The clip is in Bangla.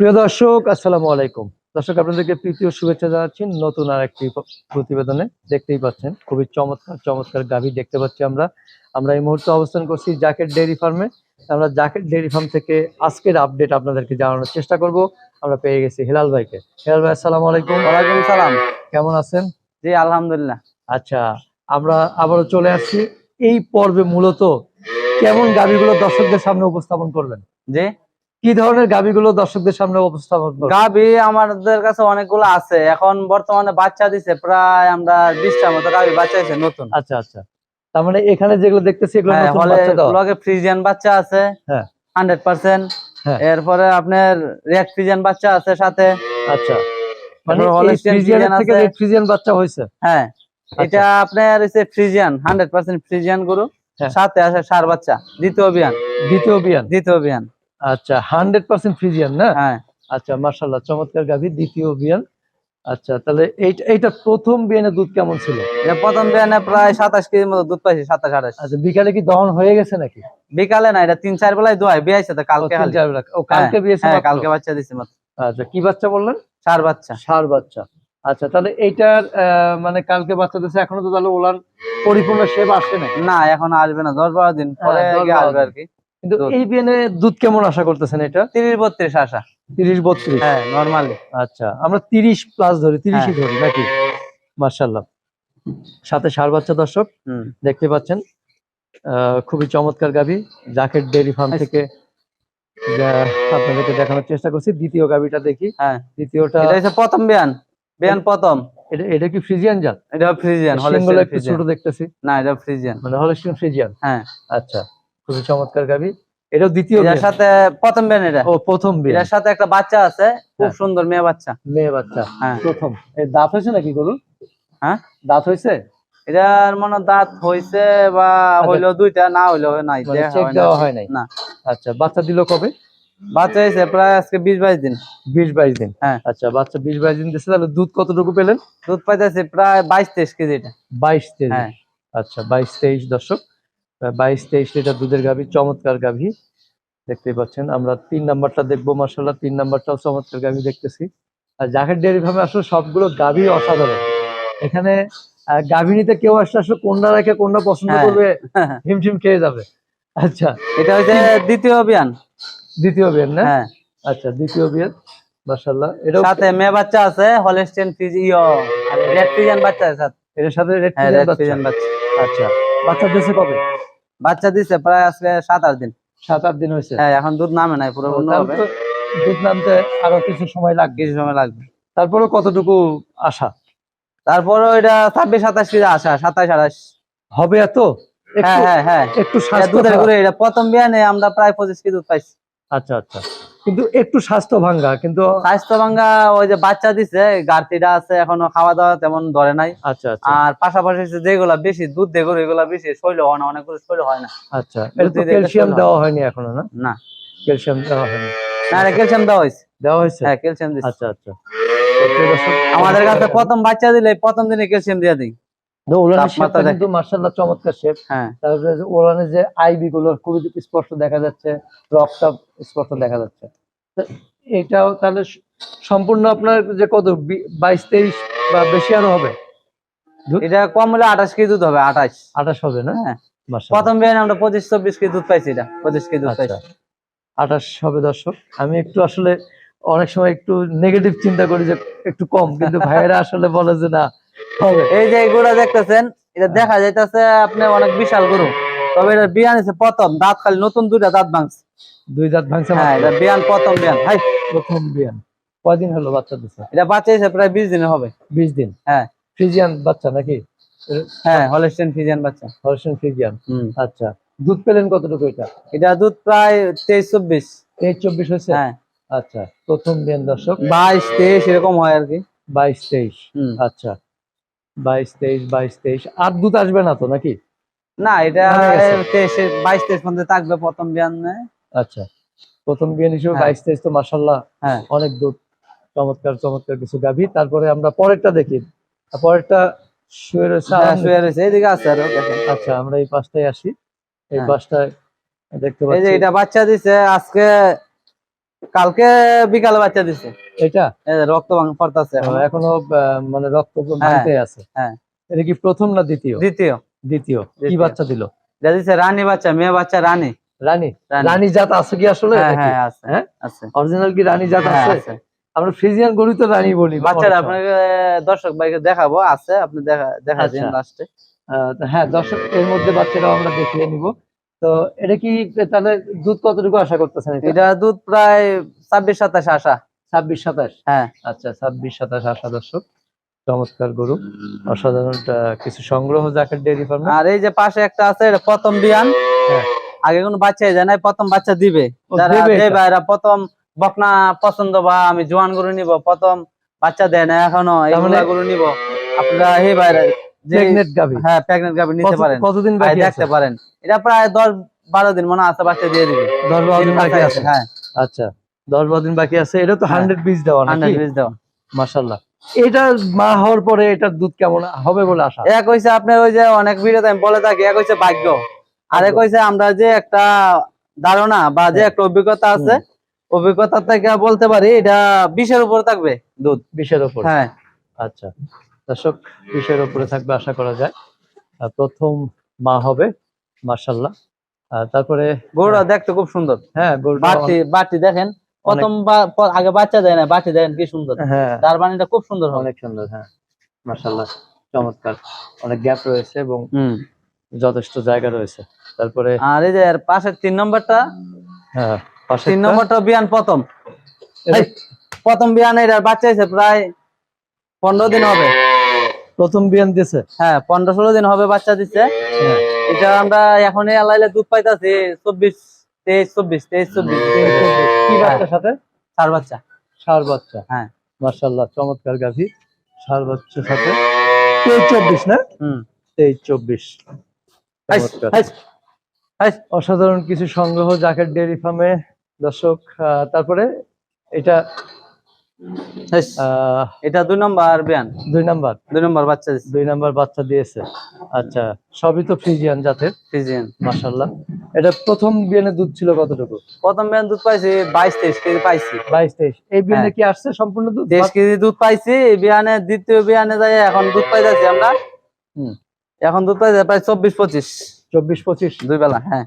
প্রিয় দর্শক আসসালামু আলাইকুম। দর্শক আপনাদেরকে ও শুভেচ্ছা জানাচ্ছি নতুন আর একটি প্রতিবেদনে। দেখতেই পাচ্ছেন খুবই চমৎকার চমৎকার গাভী দেখতে পাচ্ছি আমরা। আমরা এই মুহূর্তে অবস্থান করছি জাকেট ডেয়ারি ফার্মে। আমরা জাকেট ডেয়ারি ফার্ম থেকে আজকের আপডেট আপনাদেরকে জানানোর চেষ্টা করব। আমরা পেয়ে গেছি হেলাল ভাইকে। হেলাল ভাই আসসালামু আলাইকুম। ওয়ালাইকুম সালাম। কেমন আছেন? জি আলহামদুলিল্লাহ। আচ্ছা আমরা আবারও চলে আসছি। এই পর্বে মূলত কেমন গাভীগুলো দর্শকদের সামনে উপস্থাপন করবেন? জি কি ধরনের গাভীগুলো দর্শকদের সামনে উপস্থাপন গাবি আমাদের কাছে অনেকগুলো আছে। এখন বর্তমানে বাচ্চা দিছে প্রায় আমরা বিশটার মতো গাবি বাচ্চা দিছে নতুন। আচ্ছা আচ্ছা। তার মানে এখানে যেগুলো দেখতেছি এগুলো হ্যাঁ, ফ্রিজিয়ান বাচ্চা আছে হ্যাঁ। Hundred percent. হ্যাঁ। এরপরে আপনার রেড ফ্রিজিয়ান বাচ্চা আছে সাথে। আচ্ছা। মানে থেকে রেড ফ্রিজিয়ান বাচ্চা হয়েছে? হ্যাঁ আচ্ছা। এটা আপনার হচ্ছে ফ্রিজিয়ান হান্ড্রেড পার্সেন্ট ফ্রিজিয়ান গরু। সাথে আছে সার বাচ্চা দ্বিতীয় বিয়ান দ্বিতীয় বিয়ান দ্বিতীয় বিয়ান আচ্ছা হান্ড্রেড পার্সেন্ট ফ্রিজিয়ান না? হ্যাঁ। আচ্ছা মার্শাল্লাহ চমৎকার গাভী দ্বিতীয় বিয়ান। আচ্ছা তাহলে এইটা এইটা প্রথম বিয়ানের দুধ কেমন ছিল? প্রথম বিয়ানে প্রায় সাতাশ কেজির মতো দুধ পাইছি সাতাশ আঠাশ। আচ্ছা বিকালে কি দহন হয়ে গেছে নাকি? বিকালে না এটা তিন চার বেলায় দোয়াই বিয়াইছে তো কালকে। ও কালকে হ্যাঁ, বিয়েছে হ্যাঁ কালকে বাচ্চা দিছে মাত্র। আচ্ছা কি বাচ্চা বললেন? চার বাচ্চা। ষাঁড় বাচ্চা। আচ্ছা তাহলে এইটার আহ, মানে কালকে বাচ্চা দিয়েছে এখনও তো তাহলে ওলার পরিপূর্ণ শেপ আসছে না না এখন আসবে না দশ বারো দিন পরে আসবে আর কি। কিন্তু। এই বিয়ানে দুধ কেমন আশা করতেছেন এটা? তিরিশ বত্রিশ আসা তিরিশ বত্রিশ? হ্যাঁ নর্মালি আচ্ছা আমরা তিরিশ প্লাস ধরি তিরিশই হ্যাঁ। ধরি নাকি? মার্শাল্লাহ সাথে ষাট বাচ্চা দর্শক দেখতে পাচ্ছেন খুবই চমৎকার গাভী জাকেট ডেয়ারি ফার্ম আচ্ছা। থেকে যা আপনাদেরকে দেখানোর চেষ্টা করছি দ্বিতীয় গাভীটা দেখি। হ্যাঁ। দ্বিতীয়টা এটা হচ্ছে প্রথম বিয়ান বিয়ান প্রথম। এটা এটা কি ফ্রিজিয়ান জাত? এটা ফ্রিজিয়ান একটু ছোট দেখতেছি। না এটা ফ্রিজিয়ান। মানে হলস্টিন ফ্রিজিয়ান। হ্যাঁ। আচ্ছা। খুবই চমৎকার গাভী। এটাও দ্বিতীয় বিয়ান। সাথে প্রথম বিয়ান এটা? ও প্রথম বিয়ান এটার সাথে একটা বাচ্চা আছে খুব হ্যাঁ। সুন্দর মেয়ে বাচ্চা। মেয়ে বাচ্চা হ্যাঁ। প্রথম। এই দাঁত হয়েছে নাকি গরু হ্যাঁ? দাঁত হয়েছে? এটার মনে দাঁত হইছে বা হইল দুইটা না হইল নাই মানে চেক দেওয়া হয় নাই? না। আচ্ছা বাচ্চা দিল কবে? বাচ্চা হয়েছে প্রায় আজকে বিশ বাইশ দিন। বিশ বাইশ দিন। হ্যাঁ। আচ্ছা বাচ্চা বিশ বাইশ দিন দিচ্ছে তাহলে দুধ কতটুকু পেলেন? দুধ পাইতেছে প্রায় বাইশ তেইশ কেজি এটা। বাইশ তেইশ। হ্যাঁ। আচ্ছা বাইশ তেইশ দর্শক। বাইশ তেইশ লিটার দুধের গাভী চমৎকার গাভী। দেখতেই পাচ্ছেন আমরা তিন নাম্বারটা দেখব মার্শাল্লাহ তিন নাম্বারটাও চমৎকার গাভী দেখতেছি। আর জাকের ডেয়ারি ফার্মে আসলে সবগুলো গাভী অসাধারণ। এখানে আহ, গাভী নিতে কেউ আসলে আসলে কোনটা রেখে কোনটা পছন্দ হ্যাঁ। করবে হিমশিম খেয়ে যাবে। আচ্ছা। এটা হচ্ছে দ্বিতীয় অভিয়ান। দ্বিতীয় অভিয়ান না? হ্যাঁ। আচ্ছা দ্বিতীয় অভিয়ান মার্শাল্লাহ এটাও সাথে মেয়ে বাচ্চা আছে হলস্টেন ফিজ রেড বাচ্চা আছে এটার সাথে রেড হ্যাঁ বাচ্চা। আচ্ছা বাচ্চা দিয়েছে কবে? বাচ্চা দিছে প্রায় আজকে সাত আট দিন। সাত আট দিন হয়েছে। হ্যাঁ এখন দুধ নামে নাই পুরো হবে। দুধ নামতে আরও কিছু সময় লাগবে। কিছু সময় লাগবে। তারপরে কতটুকু আসা তারপরে ওইটা ছাব্বিশ সাতাশ কেজি আসা সাতাশ আঠাশ। হবে এত? হ্যাঁ হ্যাঁ হ্যাঁ। একটু দুধের। এটা প্রথম বিয়ানে আমরা প্রায় পঁচিশ কেজি দুধ পাইছি। আচ্ছা আচ্ছা। কিন্তু একটু স্বাস্থ্য ভাঙ্গা কিন্তু স্বাস্থ্য ভাঙ্গা ওই যে বাচ্চা দিছে গার্তিটা আছে এখনও খাওয়া দাওয়া তেমন ধরে নাই। আচ্ছা আচ্ছা। আর পাশাপাশি যেগুলা বেশি দুধ দেগুলো এগুলা বেশি শৈল হয় না অনেকগুলো শৈল হয় না। আচ্ছা ক্যালসিয়াম দেওয়া হয়নি এখনও না? না। ক্যালসিয়াম দেওয়া হয়নি। না ক্যালসিয়াম দেওয়া হয়েছে। দেওয়া হয়েছে? হ্যাঁ ক্যালসিয়াম আচ্ছা আচ্ছা। আমাদের কাছে প্রথম বাচ্চা দিলে প্রথম দিনে ক্যালসিয়াম দিয়ে দিই। কিন্তু মার্শাল্লাহ চমৎকার শেপ হ্যাঁ। তারপরে ওলানের যে আইবি গুলো খুবই স্পষ্ট দেখা যাচ্ছে রকটা স্পষ্ট দেখা যাচ্ছে। এটাও তাহলে সম্পূর্ণ আপনার যে কত বাইশ তেইশ বা বেশি আরও হবে? এটা কম হলে আঠাশ কেজি দুধ হবে আঠাশ। আঠাশ হবে না? হ্যাঁ। প্রথম বিয়ানে আমরা পঁচিশ চব্বিশ কেজি দুধ পাইছি এটা পঁচিশ কেজি দুধ আচ্ছা। পাইছি। আঠাশ হবে দর্শক। আমি একটু আসলে অনেক সময় একটু নেগেটিভ চিন্তা করি যে একটু কম কিন্তু ভাইয়েরা আসলে বলে যে না এই যে এগুলো দেখতেছেন এটা দেখা যাইতেছে আপনি অনেক বিশাল গরু। তবে এটা বিয়ান আছে প্রথম দাঁত খালি নতুন দুইটা দাঁত ভাঙছে। দুই দাঁত ভাঙছে হ্যাঁ এটা বিয়ান প্রথম বিয়ান হাই। প্রথম বিয়ান। কয়দিন হলো বাচ্চা দিচ্ছে এটা বাচ্চা হিসেবে প্রায় বিশ দিনে হবে। বিশ দিন? হ্যাঁ। ফ্রিজিয়ান বাচ্চা নাকি? হ্যাঁ হলস্টেন ফিজিয়ান বাচ্চা। হরসেন ফ্রিজিয়ান আচ্ছা দুধ পেলেন কতটুকু এটা? এটা দুধ প্রায় তেইশ চব্বিশ। তেইশ চব্বিশ হয়েছে? হ্যাঁ। আচ্ছা প্রথম বিয়ান দর্শক। বাইশ তেইশ এরকম হয় আর কি। বাইশ তেইশ। হুম। আচ্ছা বাইশ তেইশ বাইশ তেইশ। আর দুধ আসবে না তো নাকি? না এটা হয়ে বাইশ তেইশ মধ্যে থাকবে প্রথম বিয়ান আচ্ছা। প্রথম বিয়ান হিসেবে হ্যাঁ। বাইশ তেইশ তো মাসাল্লাহ হ্যাঁ। অনেক দুধ। চমৎকার চমৎকার কিছু গাভী। তারপরে আমরা পরেরটা দেখি। পরেরটা শুয়ে রয়েছে হ্যাঁ, শুয়ে রয়েছে। এইদিকে আছে আরও আচ্ছা আমরা এই পাশটায় আসি। এই হ্যাঁ। পাশটায় দেখতে এই যে পাচ্ছি। এটা বাচ্চা দিছে আজকে কালকে বিকালে বাচ্চা দিছে। এটা? রক্ত পড়তাছে এখনও। আহ, মানে রক্ত ভাঙতে আছে। হ্যাঁ। এটা কি প্রথম না দ্বিতীয়? দ্বিতীয়। দ্বিতীয়। কি বাচ্চা দিল? দিছে রানী বাচ্চা মেয়ে বাচ্চা রানী। রানী? রানী। জাত আছে কি আসলে? হ্যাঁ হ্যাঁ আছে হ্যাঁ? আছে। অরিজিনাল কি রানী জাত হ্যাঁ, আছে। আমরা ফ্রিজিয়ান গরু তো রানী বলি বাচ্চারা আপনাকে দর্শক ভাইকে দেখাবো আছে আপনি দেখা দেখা দিন আচ্ছা। লাস্টে আহ, হ্যাঁ দর্শক এর মধ্যে বাচ্চারাও আমরা দেখিয়ে নিব। তো এটা কি তাহলে দুধ কতটুকু আশা করতেছেন এটা? এটা দুধ প্রায় ছাব্বিশ সাতাশ আসা ছাব্বিশ সাতাশ? হ্যাঁ। আচ্ছা ছাব্বিশ সাতাশ আশা দর্শক চমৎকার গরু। অসাধারণ কিছু সংগ্রহ জাকের ডেয়ারি ফার্মে আর এই যে পাশে একটা আছে এটা প্রথম বিয়ান। হ্যাঁ। আগে কোনো বাচ্চাই যায় নাই প্রথম বাচ্চা দিবে। যারা যে? ভাইরা প্রথম বকনা পছন্দ বা আমি জোয়ান গরু নিব প্রথম বাচ্চা দেয় না এখনও এইগুলা গরু নিব। আপনারা হে ভাইরা প্রেগনেন্ট হ্যাঁ প্রেগনেন্ট নিতে পারেন। কতদিন ভাই বাকি দেখতে পারেন। এটা প্রায় দশ বারো দিন মনে আছে বাচ্চা দিয়ে দিবে। দিন বাকি আছে? হ্যাঁ। আচ্ছা। দশ বারো দিন বাকি আছে এটা তো হ্যাঁ। হান্ড্রেড পিস দেওয়া হান্ড্রেড পিস দেওয়া। মাশাল্লাহ এটা মা হওয়ার পরে এটার দুধ কেমন হবে বলে আশা? এক হইছে আপনার ওই যে অনেক ভিডিওতে আমি বলে থাকি এক হইছে ভাগ্য। আর এক হইছে আমরা যে একটা ধারণা বা যে একটা অভিজ্ঞতা আছে অভিজ্ঞতা থেকে বলতে পারি এটা বিশের উপর থাকবে দুধ। বিশের ওপর হ্যাঁ। আচ্ছা। দর্শক বিশের উপরে থাকবে আশা করা যায়। আর প্রথম মা হবে মার্শাল্লাহ তারপরে গরুটা দেখতে খুব সুন্দর। হ্যাঁ বাটি বাটি দেখেন। প্রথম আগে বাচ্চা দেয় না বাটি দেখেন কি সুন্দর। হ্যাঁ। তার বাণীটা খুব সুন্দর অনেক সুন্দর হ্যাঁ। মার্শাল্লাহ চমৎকার। অনেক গ্যাপ রয়েছে এবং হুম। যথেষ্ট জায়গা রয়েছে। তারপরে আর এই যে পাশের তিন নম্বরটা? হ্যাঁ পাশে তিন নম্বরটা বিয়ান প্রথম। প্রথম বিয়ান এটার বাচ্চা হয়েছে প্রায় পনেরো দিন হবে। প্রথম বিয়ান দিয়েছে হ্যাঁ পনেরো ষোলো দিন হবে বাচ্চা দিচ্ছে হ্যাঁ। এটা আমরা এখন এলাইলে দুধ পাইতাছি চব্বিশ তেইশ চব্বিশ তেইশ চব্বিশ কি বাচ্চার সাথে? চার বাচ্চা। হ্যাঁ। মার্শাল্লাহ চমৎকার গাভী। ষাঁড় বাচ্চার সাথে। তেইশ চব্বিশ না? হুম। তেইশ চব্বিশ। অসাধারণ কিছু সংগ্রহ জাকের ডেয়ারি ফার্মে। দর্শক তারপরে এটা এটা দুই নম্বর বিয়ান দুই নাম্বার? দুই নম্বর বাচ্চা দুই নাম্বার বাচ্চা দিয়েছে। আচ্ছা সবই তো ফ্রিজিয়ান জাতের। ফ্রিজিয়ান। মাশাল্লাহ এটা প্রথম বিয়ানে দুধ ছিল কতটুকু? প্রথম বিয়ান দুধ পাইছি বাইশ তেইশ কেজি পাইছি। বাইশ তেইশ। এই বিয়ানে হ্যাঁ। কি আসছে সম্পূর্ণ দুধ? তেইশ কেজি দুধ পাইছি এই বিয়ানে দ্বিতীয় বিয়ানে যাই এখন দুধ পাই যাচ্ছি আমরা। হম। এখন দুধ পাই যাই প্রায় চব্বিশ পঁচিশ। চব্বিশ পঁচিশ। দুই বেলা হ্যাঁ।